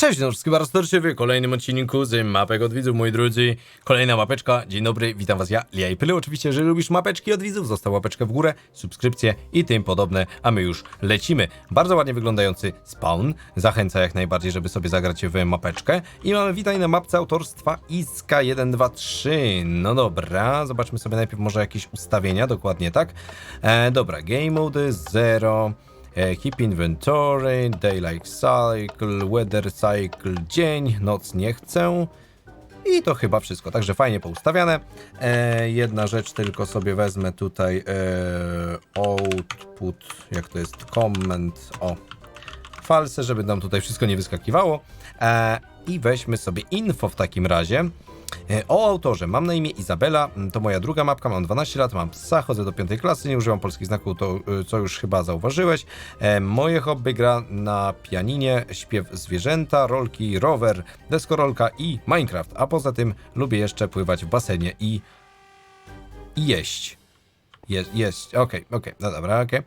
Cześć, no wszystkim bardzo serdecznie w kolejnym odcinku z mapek od widzów, moi drodzy. Kolejna mapeczka, dzień dobry, witam was ja, Lia i Pyly. Oczywiście, jeżeli lubisz mapeczki od widzów, zostaw łapeczkę w górę, subskrypcję i tym podobne, a my już lecimy. Bardzo ładnie wyglądający spawn, zachęca jak najbardziej, żeby sobie zagrać w mapeczkę. I mamy witaj na mapce autorstwa Iska 123. No dobra, zobaczmy sobie najpierw może jakieś ustawienia, dokładnie tak. E, dobra, game mode 0. E, Keep inventory, daylight cycle, weather cycle, dzień, noc nie chcę. I to chyba wszystko, także fajnie poustawiane. E, jedna rzecz tylko sobie wezmę tutaj e, output, jak to jest, comment, o, false, żeby nam tutaj wszystko nie wyskakiwało. E, I weźmy sobie info w takim razie. E, O autorze, mam na imię Izabela, m, to moja druga mapka, mam 12 lat, mam psa, chodzę do piątej klasy, nie używam polskich znaków, to y, co już chyba zauważyłeś. E, Moje hobby gra na pianinie, śpiew zwierzęta, rolki, rower, deskorolka i Minecraft, a poza tym lubię jeszcze pływać w basenie i, i jeść. Jest, jest, okej, okej, no dobra, okej.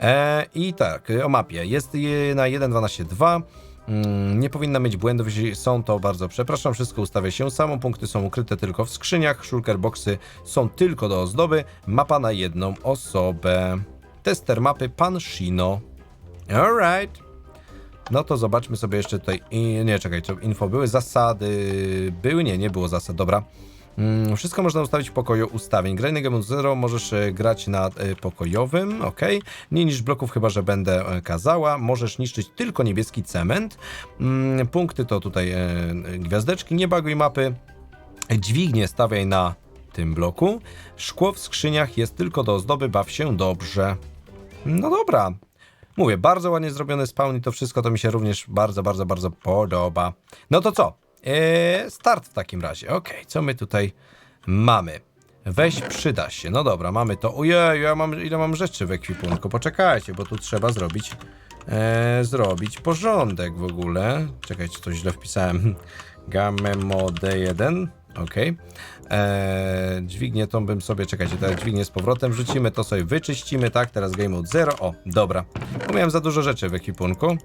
E, I tak, o mapie. Jest je na 1.12.2. Mm, nie powinna mieć błędów, jeśli są to bardzo przepraszam, wszystko ustawia się samo, punkty są ukryte tylko w skrzyniach, shulker boxy są tylko do ozdoby, mapa na jedną osobę. Tester mapy Pan Shino. Alright. No to zobaczmy sobie jeszcze tutaj. Nie, czekaj, czy info były? Zasady. Były? Nie, nie było zasad, dobra. Mm, wszystko można ustawić w pokoju ustawień. Graj na Game Mode Zero możesz e, grać na e, pokojowym, ok. Nie niż bloków, chyba że będę e, kazała. Możesz niszczyć tylko niebieski cement. Mm, punkty to tutaj gwiazdeczki. Nie baguj mapy. Dźwignię stawiaj na tym bloku. Szkło w skrzyniach jest tylko do ozdoby, baw się dobrze. No dobra. Mówię, bardzo ładnie zrobiony spawn i to wszystko to mi się również bardzo, bardzo, bardzo podoba. No to co? Eee, start w takim razie. Okej, co my tutaj mamy? Weź przyda się. No dobra, mamy to. Ojej, ja mam, ile mam rzeczy w ekwipunku. Poczekajcie, bo tu trzeba zrobić eee, zrobić porządek w ogóle. Czekajcie, coś źle wpisałem. Game Mode 1. Okej. Eee, dźwignię tą bym sobie, czekajcie, teraz dźwignię z powrotem wrzucimy, to sobie wyczyścimy, tak? Teraz Game Mode 0. O, dobra. Bo miałem za dużo rzeczy w ekwipunku.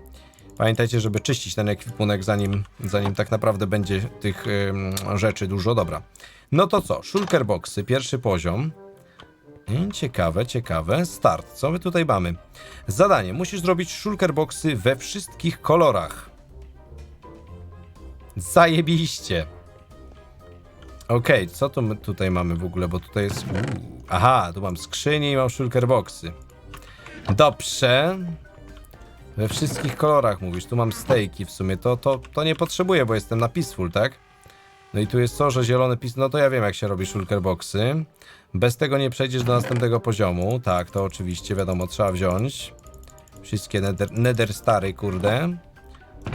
Pamiętajcie, żeby czyścić ten ekwipunek, zanim, zanim tak naprawdę będzie tych rzeczy dużo. Dobra. No to co? Shulker boxy, pierwszy poziom. Ciekawe, ciekawe. Start. Co my tutaj mamy? Zadanie. Musisz zrobić shulker boxy we wszystkich kolorach. Zajebiście. Okej, co tu my tutaj mamy w ogóle, bo tutaj jest... Uuu. Aha, tu mam skrzynię i mam shulker boxy. Dobrze. We wszystkich kolorach mówisz. Tu mam stejki w sumie. To, to, to nie potrzebuję, bo jestem na peaceful, tak? No i tu jest co, że zielony pis... No to ja wiem, jak się robi shulker boxy. Bez tego nie przejdziesz do następnego poziomu. Tak, to oczywiście, wiadomo, trzeba wziąć. Wszystkie nether, nether stary, kurde.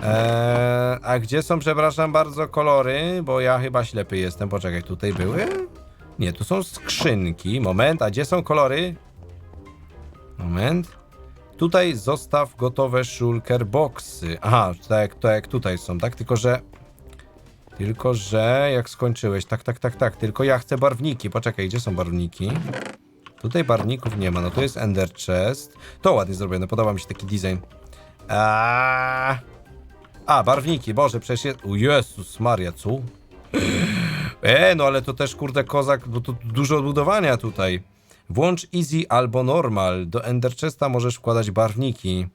Eee, a gdzie są, przepraszam bardzo, kolory? Bo ja chyba ślepy jestem. Poczekaj, tutaj były? Nie, tu są skrzynki. Moment, a gdzie są kolory? Moment. Tutaj zostaw gotowe shulker boxy. Aha, tak tak jak tutaj są, tak? Tylko, że... Tylko, że jak skończyłeś, tak, tak, tak, tak. Tylko ja chcę barwniki. Poczekaj, gdzie są barwniki? Tutaj barwników nie ma. No to jest Ender Chest. To ładnie zrobione, podoba mi się taki design. A, A barwniki, Boże, przecież jest... Jezus Maria, co? E, no ale to też kurde kozak, bo to dużo budowania tutaj. Włącz easy albo normal. Do Ender Chesta możesz wkładać barwniki.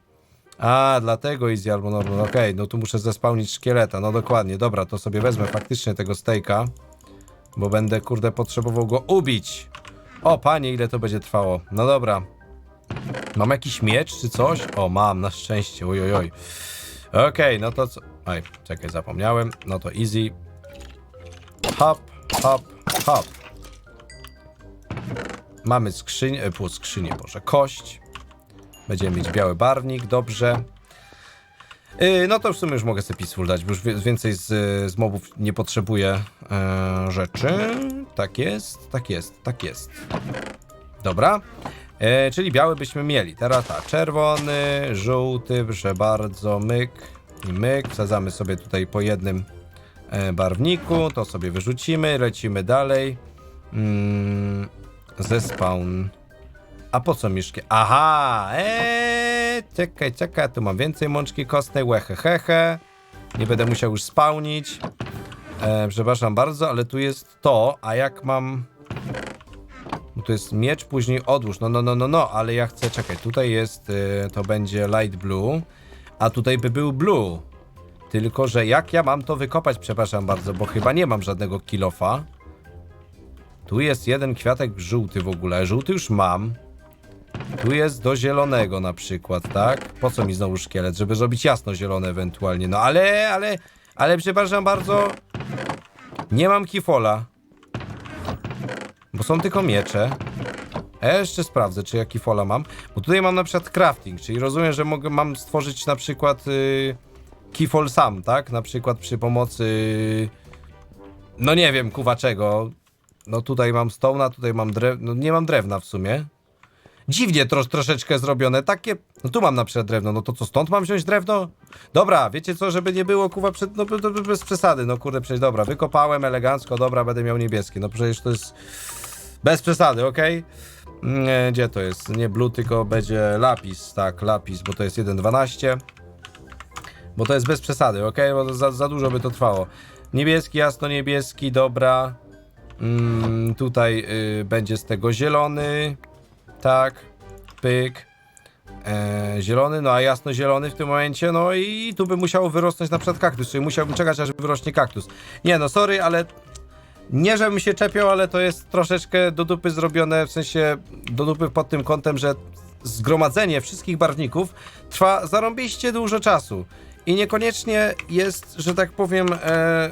A, dlatego easy albo normal. Okej, no tu muszę zespałnić szkieleta. No dokładnie, dobra, to sobie wezmę faktycznie tego stejka. Bo będę, kurde, potrzebował go ubić. O, panie, ile to będzie trwało. No dobra. Mam jakiś miecz czy coś? O, mam, na szczęście. Oj, oj, oj. Okej, no to co... Oj, czekaj, zapomniałem. No to easy. Hop, hop, hop. Mamy skrzynię, e, pół skrzynię, Boże, kość. Będziemy mieć biały barwnik, dobrze. Yy, no to w sumie już mogę sobie peaceful dać, bo już więcej z, z mobów nie potrzebuję e, rzeczy. Tak jest, tak jest, tak jest. Dobra. E, czyli biały byśmy mieli. Teraz tak, czerwony, żółty, proszę bardzo, myk i myk. Wsadzamy sobie tutaj po jednym e, barwniku, to sobie wyrzucimy, lecimy dalej. Mm, zespawn. A po co miszki? Aha! Eee, czekaj, czekaj, tu mam więcej mączki kostnej, łehehehe. Nie będę musiał już spałnić. E, przepraszam bardzo, ale tu jest to, a jak mam... No to jest miecz, później odłóż. No, no, no, no, no, ale ja chcę, czekaj, tutaj jest, y, to będzie light blue, a tutaj by był blue. Tylko, że jak ja mam to wykopać, przepraszam bardzo, bo chyba nie mam żadnego kilofa. Tu jest jeden kwiatek żółty w ogóle, żółty już mam. Tu jest do zielonego na przykład, tak? Po co mi znowu szkielet? Żeby zrobić jasno zielone ewentualnie. No ale, ale, ale przepraszam bardzo, nie mam kifola. Bo są tylko miecze. Ja jeszcze sprawdzę, czy jaki fola mam. Bo tutaj mam na przykład crafting, czyli rozumiem, że mogę, mam stworzyć na przykład yy, keyfol sam, tak? Na przykład przy pomocy... No nie wiem, kuwa czego. No tutaj mam stone'a, tutaj mam drewno. No nie mam drewna w sumie. Dziwnie tro, troszeczkę zrobione, takie... No tu mam na przykład drewno, no to co, stąd mam wziąć drewno? Dobra, wiecie co, żeby nie było, kuwa, przed, no be- be- bez przesady, no kurde, przecież dobra, wykopałem elegancko, dobra, będę miał niebieskie, no przecież to jest... Bez przesady, okej? Nie, Gdzie to jest? Nie blue, tylko będzie lapis, tak, lapis, bo to jest 1.12. Bo to jest bez przesady, ok? Bo za, za dużo by to trwało. Niebieski, jasno niebieski, dobra. Mm, tutaj y, będzie z tego zielony. Tak. Pyk. E, zielony, no a jasno zielony w tym momencie, no i tu by musiało wyrosnąć na przykład kaktus, czyli musiałbym czekać, aż wyrośnie kaktus. Nie no, sorry, ale nie, żebym się czepiał, ale to jest troszeczkę do dupy zrobione, w sensie do dupy pod tym kątem, że zgromadzenie wszystkich barwników trwa zarąbiście dużo czasu. I niekoniecznie jest, że tak powiem, e,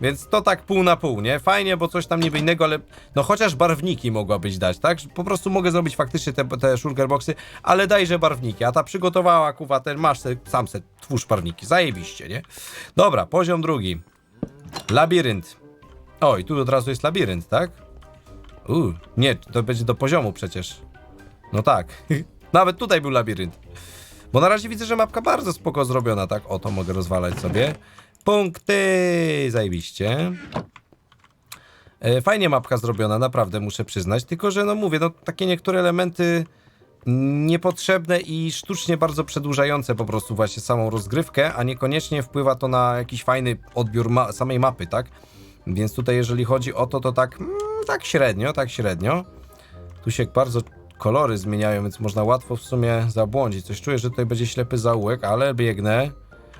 Więc to tak pół na pół, nie? Fajnie, bo coś tam niby innego, ale no chociaż barwniki mogłabyś dać, tak? Po prostu mogę zrobić faktycznie te, te shulkerboxy, ale dajże barwniki. A ta przygotowała, kuwa, ten masz se, sam se twórz barwniki. Zajebiście, nie? Dobra, poziom drugi. Labirynt. Oj, tu od razu jest labirynt, tak? Uuu, nie, to będzie do poziomu przecież. No tak. Nawet tutaj był labirynt. Bo na razie widzę, że mapka bardzo spoko zrobiona, tak? O, to mogę rozwalać sobie. Punkty! Zajebiście. E, Fajnie mapka zrobiona, naprawdę muszę przyznać. Tylko, że no mówię, no takie niektóre elementy niepotrzebne i sztucznie bardzo przedłużające po prostu właśnie samą rozgrywkę, a niekoniecznie wpływa to na jakiś fajny odbiór ma samej mapy, tak? Więc tutaj jeżeli chodzi o to, to tak, mm, tak średnio, tak średnio. Tu się bardzo kolory zmieniają, więc można łatwo w sumie zabłądzić. Coś czuję, że tutaj będzie ślepy zaułek, ale biegnę.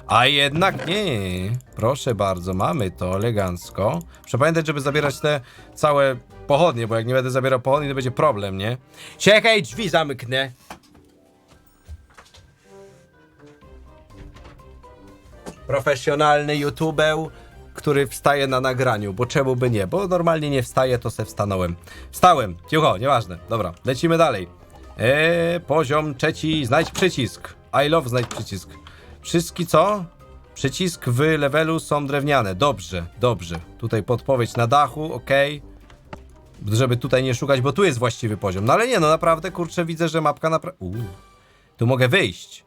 A jednak nie. Proszę bardzo, mamy to elegancko. Muszę pamiętać, żeby zabierać te całe pochodnie, bo jak nie będę zabierał pochodni, to będzie problem, nie? Czekaj, drzwi zamknę. Profesjonalny youtubeł, który wstaje na nagraniu, bo czemu by nie? Bo normalnie nie wstaję, to se wstanąłem. Wstałem, cicho, nieważne. Dobra, lecimy dalej. Eee, poziom trzeci, znajdź przycisk. I love znajdź przycisk. Wszystkie co? Przycisk w levelu są drewniane. Dobrze, dobrze. Tutaj podpowiedź na dachu, ok. Żeby tutaj nie szukać, bo tu jest właściwy poziom. No ale nie, no naprawdę, kurczę, widzę, że mapka naprawdę... Tu mogę wyjść.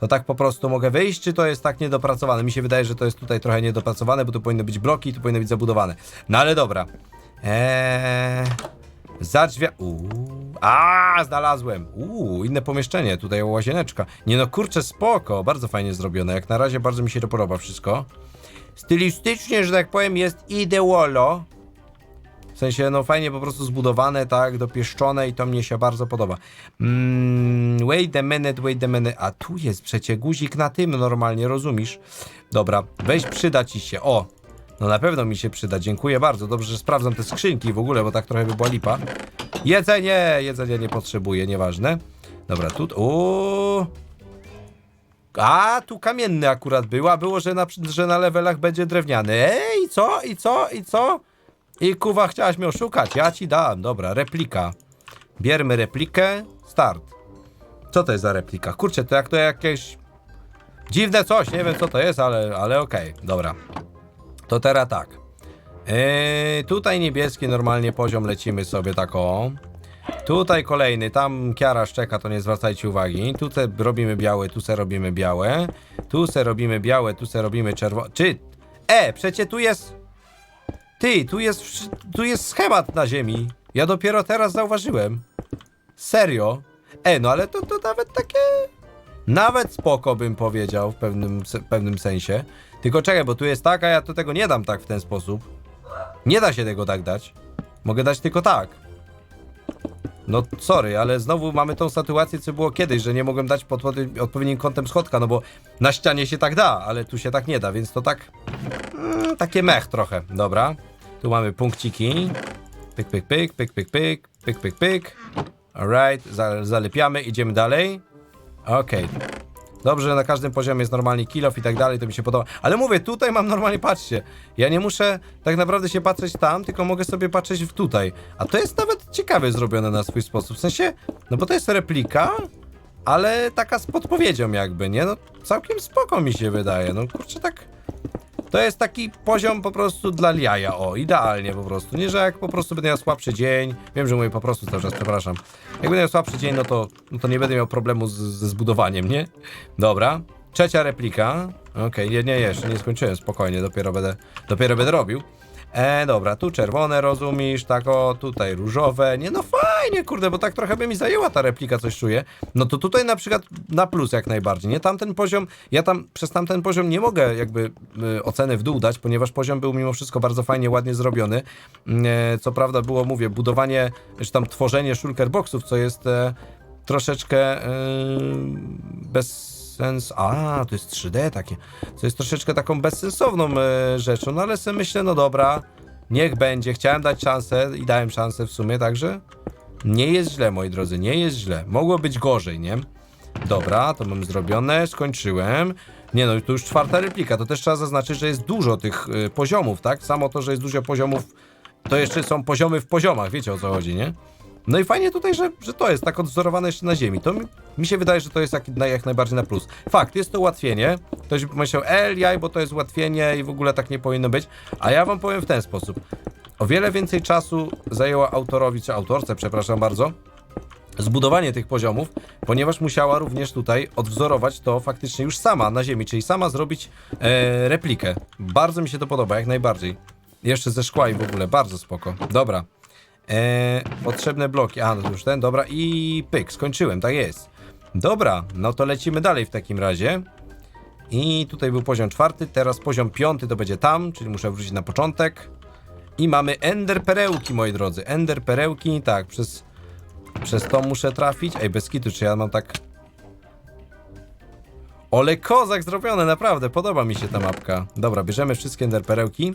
To tak po prostu mogę wyjść, czy to jest tak niedopracowane? Mi się wydaje, że to jest tutaj trochę niedopracowane, bo tu powinny być bloki, tu powinno być zabudowane. No ale dobra. Eee... Za drzwi... A, znalazłem. Uuu, inne pomieszczenie. Tutaj łazieneczka. Nie no, kurczę, spoko. Bardzo fajnie zrobione. Jak na razie bardzo mi się to podoba wszystko. Stylistycznie, że tak powiem, jest ideolo. W sensie, no fajnie po prostu zbudowane, tak, dopieszczone i to mnie się bardzo podoba. Mm, wait a minute, wait a minute. A tu jest przecie guzik na tym normalnie, rozumiesz? Dobra, weź przyda ci się. O, no na pewno mi się przyda, dziękuję bardzo. Dobrze, że sprawdzam te skrzynki w ogóle, bo tak trochę by była lipa. Jedzenie, jedzenia nie potrzebuję, nieważne. Dobra, tu. A, tu kamienny akurat był, a było, że na, że na levelach będzie drewniany. Ej, co, i co, i co? I kuwa, chciałaś mnie oszukać, ja ci dam. Dobra, replika. Bierzmy replikę, start. Co to jest za replika? Kurczę, to jak to jakieś... Dziwne coś, nie wiem co to jest, ale, ale okej, dobra. To teraz tak. Yy, tutaj niebieski normalnie poziom lecimy sobie tak o. Tutaj kolejny, tam Kiara szczeka, to nie zwracajcie uwagi. Tu se robimy białe, tu se robimy białe. Tu se robimy białe, tu se robimy czerwone. Czy... E, przecie tu jest... Ty, tu jest, tu jest schemat na ziemi. Ja dopiero teraz zauważyłem. Serio? E, no ale to, to nawet takie... Nawet spoko bym powiedział w pewnym, pewnym sensie. Tylko czekaj, bo tu jest tak, a ja to tego nie dam tak w ten sposób. Nie da się tego tak dać. Mogę dać tylko tak. No sorry, ale znowu mamy tą sytuację, co było kiedyś, że nie mogłem dać pod odpowiednim kątem schodka, no bo na ścianie się tak da, ale tu się tak nie da, więc to tak... Mm, takie mech trochę, dobra. Tu mamy punkciki. Pyk, pyk, pyk, pyk, pyk, pyk, pyk, pyk, pyk. Alright, za, zalepiamy, idziemy dalej. Okej. Dobrze, że na każdym poziomie jest normalnie kill off i tak dalej, to mi się podoba. Ale mówię, tutaj mam normalnie, patrzcie. Ja nie muszę tak naprawdę się patrzeć tam, tylko mogę sobie patrzeć w tutaj. A to jest nawet ciekawie zrobione na swój sposób. W sensie, no bo to jest replika, ale taka z podpowiedzią jakby, nie? No całkiem spoko mi się wydaje. No kurczę, tak... To jest taki poziom po prostu dla jaja, o, idealnie po prostu. Nie, że jak po prostu będę miał słabszy dzień, wiem, że mówię po prostu cały czas, przepraszam. Jak będę miał słabszy dzień, no to, no to nie będę miał problemu z, ze zbudowaniem, nie? Dobra. Trzecia replika. Okej, nie, nie, jeszcze nie skończyłem, spokojnie, dopiero będę, dopiero będę robił. E, dobra, tu czerwone rozumiesz, tak o, tutaj różowe. Nie, no fajnie, kurde, bo tak trochę by mi zajęła ta replika, coś czuję. No to tutaj na przykład na plus jak najbardziej, nie? Tamten poziom, ja tam przez tamten poziom nie mogę jakby y, oceny w dół dać, ponieważ poziom był mimo wszystko bardzo fajnie, ładnie zrobiony. E, co prawda było, mówię, budowanie, czy tam tworzenie shulker boxów, co jest e, troszeczkę e, bez sens. A, to jest 3D takie. Co jest troszeczkę taką bezsensowną e, rzeczą, no ale sobie myślę, no dobra, niech będzie. Chciałem dać szansę i dałem szansę w sumie, także nie jest źle, moi drodzy, nie jest źle. Mogło być gorzej, nie? Dobra, to mam zrobione, skończyłem. Nie no, to już czwarta replika, to też trzeba zaznaczyć, że jest dużo tych y, poziomów, tak? Samo to, że jest dużo poziomów, to jeszcze są poziomy w poziomach, wiecie o co chodzi, nie? No i fajnie tutaj, że, że to jest tak odwzorowane jeszcze na ziemi. To mi, mi się wydaje, że to jest jak, na- jak najbardziej na plus. Fakt, jest to ułatwienie. Ktoś by pomyślał, el jaj, bo to jest ułatwienie i w ogóle tak nie powinno być. A ja wam powiem w ten sposób. O wiele więcej czasu zajęła autorowi, czy autorce, przepraszam bardzo, zbudowanie tych poziomów, ponieważ musiała również tutaj odwzorować to faktycznie już sama na ziemi, czyli sama zrobić e, replikę. Bardzo mi się to podoba, jak najbardziej. Jeszcze ze szkła i w ogóle, bardzo spoko. Dobra. E, potrzebne bloki. A, no już ten, dobra. I pyk, skończyłem, tak jest. Dobra, no to lecimy dalej w takim razie. I tutaj był poziom czwarty, teraz poziom piąty to będzie tam, czyli muszę wrócić na początek. I mamy Ender Perełki, moi drodzy. Ender Perełki, tak, przez, przez to muszę trafić. Ej, bez kitu, czy ja mam tak... Ole, kozak zrobione, naprawdę, podoba mi się ta mapka. Dobra, bierzemy wszystkie Ender Perełki.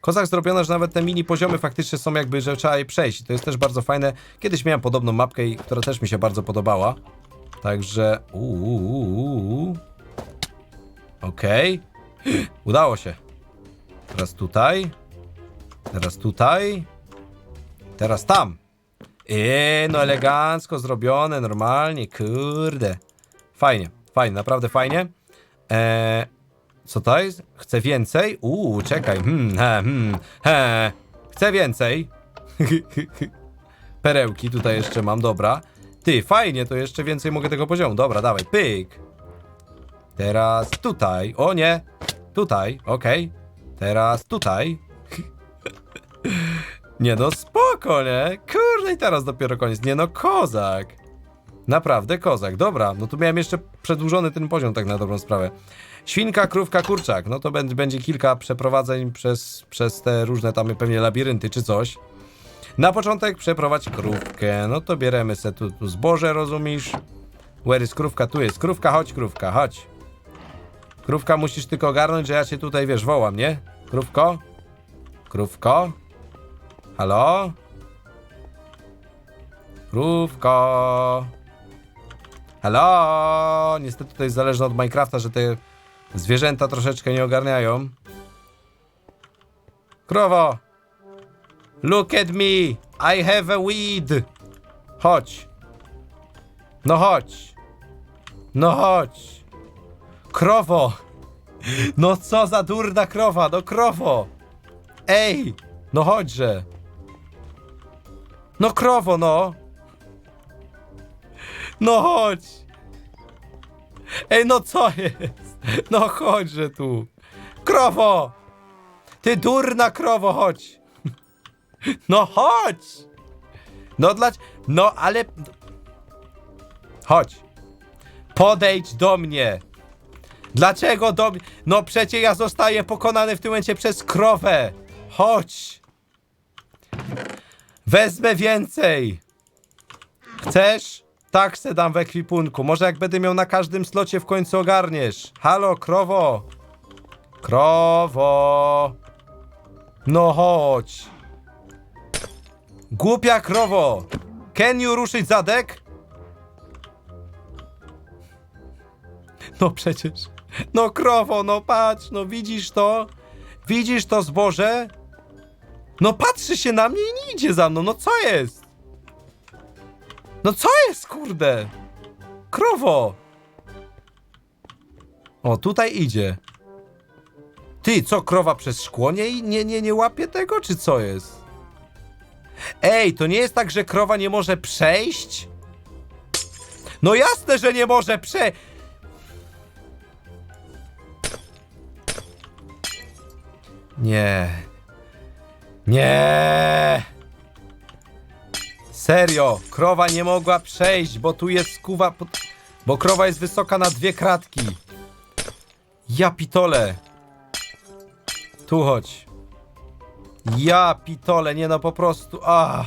Kozak zrobione, że nawet te mini poziomy faktycznie są jakby, że trzeba je przejść. To jest też bardzo fajne. Kiedyś miałem podobną mapkę, która też mi się bardzo podobała. Także... Uuu. Okej. Udało się. Teraz tutaj. Teraz tutaj. Teraz tam. Eee, no elegancko zrobione, normalnie, kurde. Fajnie, fajnie, naprawdę fajnie. Eee, co to jest? Chcę więcej? Uuu, czekaj. Hmm, he, hmm, he. Chcę więcej. Perełki tutaj jeszcze mam, dobra. Ty, fajnie, to jeszcze więcej mogę tego poziomu. Dobra, dawaj, pyk. Teraz tutaj. O nie. Tutaj, okej. Teraz tutaj. Nie no, spoko, nie? Kurde, i teraz dopiero koniec. Nie no, kozak. Naprawdę kozak. Dobra, no tu miałem jeszcze przedłużony ten poziom, tak na dobrą sprawę. Świnka, krówka, kurczak. No to będzie, kilka przeprowadzeń przez, przez te różne tam pewnie labirynty czy coś. Na początek przeprowadź krówkę. No to bieremy se tu, tu zboże, rozumiesz? Where is krówka? Tu jest krówka, chodź krówka, chodź. Krówka, musisz tylko ogarnąć, że ja cię tutaj, wiesz, wołam, nie? Krówko? Krówko? Halo? Krówko? Halo? Niestety to jest zależne od Minecrafta, że te zwierzęta troszeczkę nie ogarniają. Krowo! Look at me! I have a weed! Chodź! No chodź! No chodź! Krowo! No co za durna krowa, no krowo! Ej! No chodźże! No krowo, no! No chodź! Ej, no co jest? No chodźże tu! Krowo! Ty durna krowo, chodź! No chodź! No dla... No ale... Chodź! Podejdź do mnie! Dlaczego do mnie? No przecie ja zostaję pokonany w tym momencie przez krowę! Chodź! Wezmę więcej! Chcesz? Tak se dam w ekwipunku. Może jak będę miał na każdym slocie w końcu ogarniesz. Halo, krowo! Krowo! No chodź! Głupia krowo! Can you ruszyć zadek? No przecież. No krowo, no patrz, no widzisz to? Widzisz to zboże? No patrzy się na mnie i nie idzie za mną, no co jest? No co jest, kurde? Krowo! O, tutaj idzie. Ty, co, krowa przez szkło nie, nie, nie, nie łapie tego, czy co jest? Ej, to nie jest tak, że krowa nie może przejść? No jasne, że nie może przejść! Nie. Nie. Serio, krowa nie mogła przejść, bo tu jest skuwa. pod- Bo krowa jest wysoka na dwie kratki. Ja pitole. Tu chodź. Ja pitole, nie no po prostu. Ah.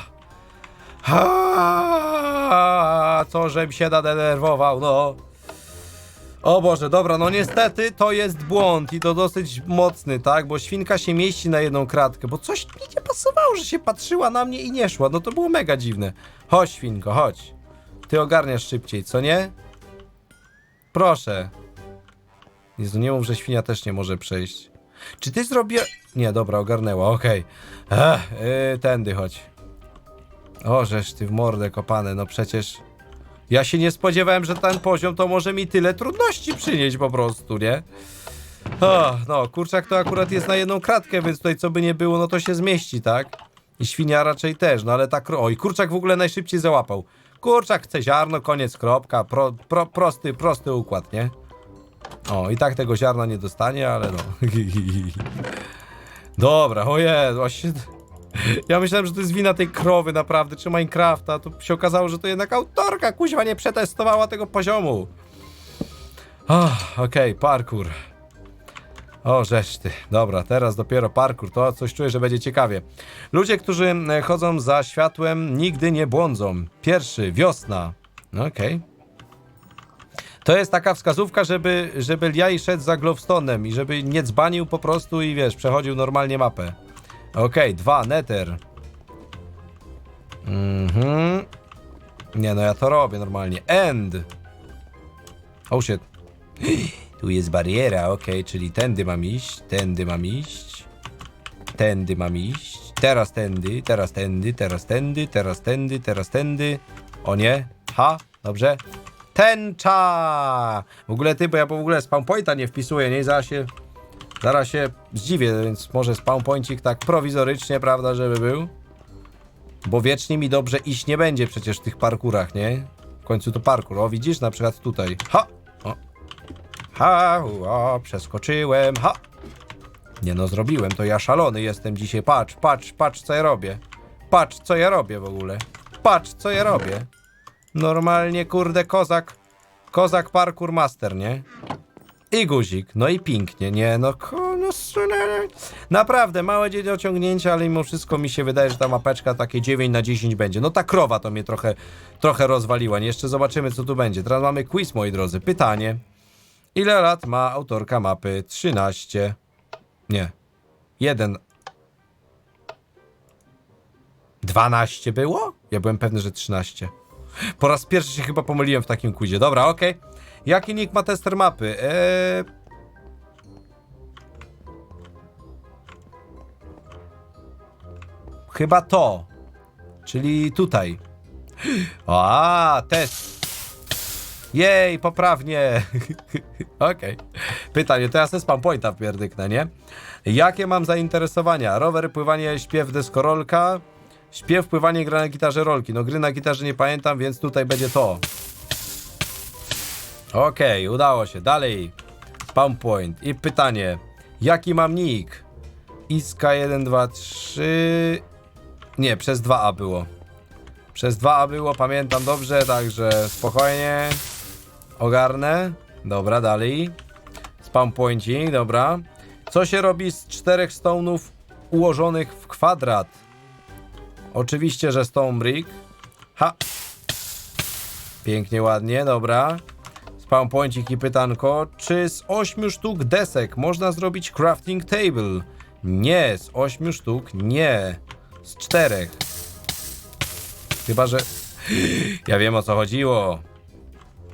Ah, co żem się nadenerwował, no. O Boże, dobra, no niestety to jest błąd i to dosyć mocny, tak? Bo świnka się mieści na jedną kratkę, bo coś mi nie pasowało, że się patrzyła na mnie i nie szła. No to było mega dziwne. Chodź, świnko, chodź. Ty ogarniasz szybciej, co nie? Proszę. Jezu, nie mów, że świnia też nie może przejść. Czy ty zrobię... Nie, dobra, ogarnęła, okej. Okay. Yy, tędy chodź. O, żeż ty w mordę kopane, no przecież... Ja się nie spodziewałem, że ten poziom to może mi tyle trudności przynieść po prostu, nie? O, no, kurczak to akurat jest na jedną kratkę, więc tutaj co by nie było, no to się zmieści, tak? I świnia raczej też, no ale tak... Oj, kurczak w ogóle najszybciej załapał. Kurczak chce ziarno, koniec, kropka, pro, pro, prosty, prosty układ, nie? O, i tak tego ziarna nie dostanie, ale no. Dobra, ojej, właśnie... Ja myślałem, że to jest wina tej krowy naprawdę, czy Minecrafta, to się okazało, że to jednak autorka, kuźwa, nie przetestowała tego poziomu. Oh, Okej, parkour. O, żeś ty. Dobra, teraz dopiero parkour, to coś czuję, że będzie ciekawie. Ludzie, którzy chodzą za światłem, nigdy nie błądzą. Pierwszy, wiosna. Okej. To jest taka wskazówka, żeby, żeby Liai szedł za Glowstone'em i żeby nie dzbanił po prostu i wiesz, przechodził normalnie mapę. Okej, dwa, Nether. Mhm. Nie no, ja to robię normalnie. End. Oh shit. Tu jest bariera, okej, czyli tędy mam iść, tędy mam iść, tędy mam iść, teraz tędy, teraz tędy, teraz tędy, teraz tędy, teraz tędy. O nie, ha, dobrze. Tęcza! W ogóle ty, bo ja w ogóle spawn pointa nie wpisuję, nie? Zaraz się, zaraz się zdziwię, więc może spawn tak prowizorycznie, prawda, żeby był. Bo wiecznie mi dobrze iść nie będzie przecież w tych parkurach, nie? W końcu to parkur. O, widzisz? Na przykład tutaj. Ha! O. Ha! O, przeskoczyłem. Ha! Nie no, zrobiłem to. Ja szalony jestem dzisiaj. Patrz, patrz, patrz, co ja robię. Patrz, co ja robię w ogóle. Patrz, co ja robię. Normalnie, kurde, kozak. Kozak parkour master, nie? I guzik, no i pięknie, nie? No, no naprawdę, małe dzień ociągnięcia, ale mimo wszystko mi się wydaje, że ta mapeczka takie 9 na 10 będzie. No ta krowa to mnie trochę, trochę rozwaliła, nie? Jeszcze zobaczymy, co tu będzie. Teraz mamy quiz, moi drodzy. Pytanie. Ile lat ma autorka mapy? 13. Nie. 1. 12 było? Ja byłem pewny, że 13. Po raz pierwszy się chyba pomyliłem w takim quizie. Dobra, okej. Jaki nick ma tester mapy? Eee... Chyba to. Czyli tutaj. A, test. Jej, poprawnie. Okej. pytanie, to ja se spam pointa wpierdyknę, nie? Jakie mam zainteresowania? Rower, pływanie, śpiew, deskorolka, śpiew, pływanie, gra na gitarze, rolki. No gry na gitarze nie pamiętam, więc tutaj będzie to. Okej, udało się. Dalej. Spawn point. I pytanie. Jaki mam nick? Iska 1, 2, 3... Nie, przez 2A było. Przez 2A było, pamiętam dobrze, także spokojnie. Ogarnę. Dobra, dalej. Spawn pointing, dobra. Co się robi z czterech stone'ów ułożonych w kwadrat? Oczywiście, że stone brick. Ha! Pięknie, ładnie, dobra. Spawn pointik i pytanko. Czy z 8 sztuk desek można zrobić crafting table? Nie, z 8 sztuk nie. Z czterech. Chyba, że... Ja wiem o co chodziło.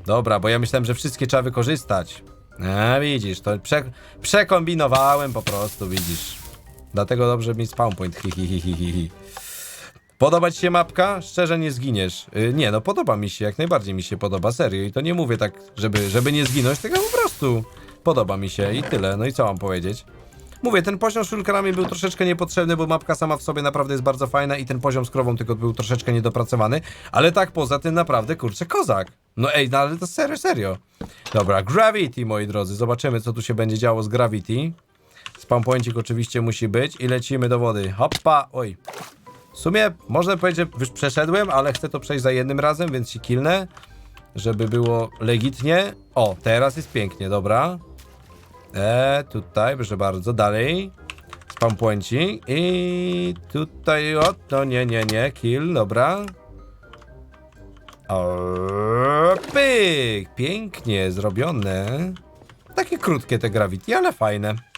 Dobra, bo ja myślałem, że wszystkie trzeba wykorzystać. A widzisz, to prze, przekombinowałem po prostu, widzisz. Dlatego dobrze mi spawn point. Hi, hi, hi, hi, hi, hi. Podoba ci się mapka? Szczerze nie zginiesz. Yy, nie, no podoba mi się, jak najbardziej mi się podoba, serio. I to nie mówię tak, żeby, żeby nie zginąć, tylko po prostu podoba mi się i tyle. No i co mam powiedzieć? Mówię, ten poziom z szulkerami był troszeczkę niepotrzebny, bo mapka sama w sobie naprawdę jest bardzo fajna i ten poziom z krową tylko był troszeczkę niedopracowany, ale tak poza tym naprawdę, kurczę, kozak. No ej, no ale to serio, serio. Dobra, Gravity, moi drodzy, zobaczymy co tu się będzie działo z Gravity. Pointik oczywiście musi być i lecimy do wody. Hoppa, oj. W sumie można powiedzieć, że już przeszedłem, ale chcę to przejść za jednym razem, więc się kilnę, żeby było legitnie. O, teraz jest pięknie, dobra. E, tutaj, proszę bardzo, dalej. Spawn pointing i tutaj, o, to nie, nie, nie, kill, dobra. O, pyk, pięknie zrobione. Takie krótkie te gravity, ale fajne.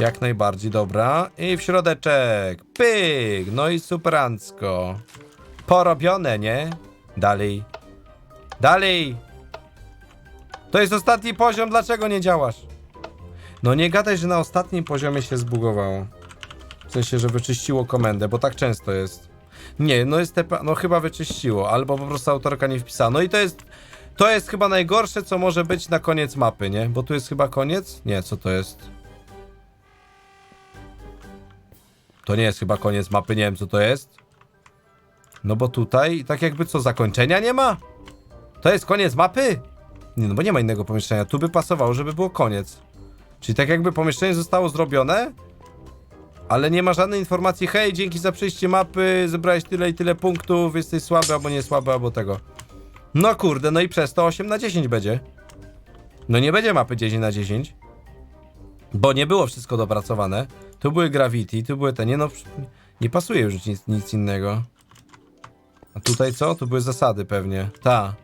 Jak najbardziej, dobra. I w środeczek, pyk, no i superancko. Porobione, nie? Dalej. Dalej. To jest ostatni poziom, dlaczego nie działasz? No nie gadaj, że na ostatnim poziomie się zbugowało. W sensie, że wyczyściło komendę, bo tak często jest. Nie, no jest tepa, no chyba wyczyściło, albo po prostu autorka nie wpisała. No i to jest, to jest chyba najgorsze, co może być na koniec mapy, nie? Bo tu jest chyba koniec? Nie, co to jest? To nie jest chyba koniec mapy, nie wiem co to jest. No bo tutaj, tak jakby co, zakończenia nie ma? To jest koniec mapy? Nie, no bo nie ma innego pomieszczenia. Tu by pasowało, żeby było koniec. Czyli tak jakby pomieszczenie zostało zrobione, ale nie ma żadnej informacji, hej, dzięki za przejście mapy, zebrałeś tyle i tyle punktów, jesteś słaby albo nie słaby, albo tego. No kurde, no i przez to 8 na 10 będzie. No nie będzie mapy 10 na 10. Bo nie było wszystko dopracowane. Tu były gravity, tu były te, nie no, nie pasuje już nic, nic innego. A tutaj co? Tu były zasady pewnie. Ta.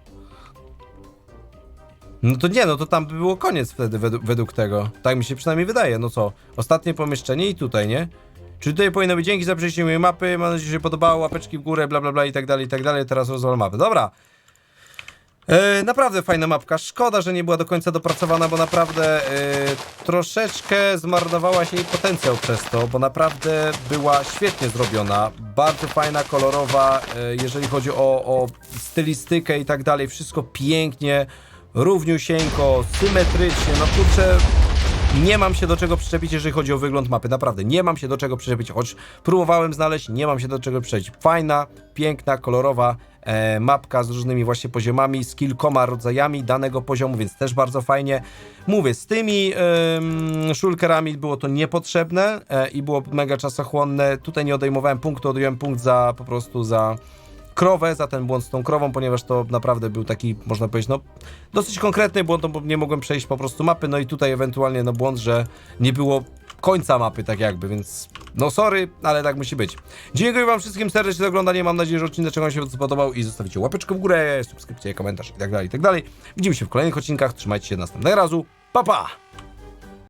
No to nie, no to tam by było koniec wtedy według, według tego. Tak mi się przynajmniej wydaje. No co? Ostatnie pomieszczenie i tutaj, nie? Czy tutaj powinno być dzięki za przejście mojej mapy, mam nadzieję, że się podobało, łapeczki w górę, bla bla bla i tak dalej, i tak dalej. Teraz rozwal mapę. Dobra. E, naprawdę fajna mapka. Szkoda, że nie była do końca dopracowana, bo naprawdę e, troszeczkę zmarnowała się jej potencjał przez to, bo naprawdę była świetnie zrobiona. Bardzo fajna, kolorowa, e, jeżeli chodzi o, o stylistykę i tak dalej. Wszystko pięknie, równiusieńko, symetrycznie. No kurczę, nie mam się do czego przyczepić, jeżeli chodzi o wygląd mapy. Naprawdę, nie mam się do czego przyczepić, choć próbowałem znaleźć, nie mam się do czego przyczepić. Fajna, piękna, kolorowa e, mapka z różnymi właśnie poziomami, z kilkoma rodzajami danego poziomu, więc też bardzo fajnie. Mówię, z tymi em, szulkerami było to niepotrzebne e, i było mega czasochłonne. Tutaj nie odejmowałem punktu, odjąłem punkt za po prostu za krowę, za ten błąd z tą krową, ponieważ to naprawdę był taki, można powiedzieć, no dosyć konkretny błąd, no, bo nie mogłem przejść po prostu mapy, no i tutaj ewentualnie no błąd, że nie było końca mapy tak jakby, więc no sorry, ale tak musi być. Dziękuję wam wszystkim serdecznie za oglądanie, mam nadzieję, że odcinek wam się spodobał i zostawicie łapeczkę w górę, subskrypcję, komentarz i tak dalej, i tak dalej. Widzimy się w kolejnych odcinkach, trzymajcie się następnego razu, pa pa!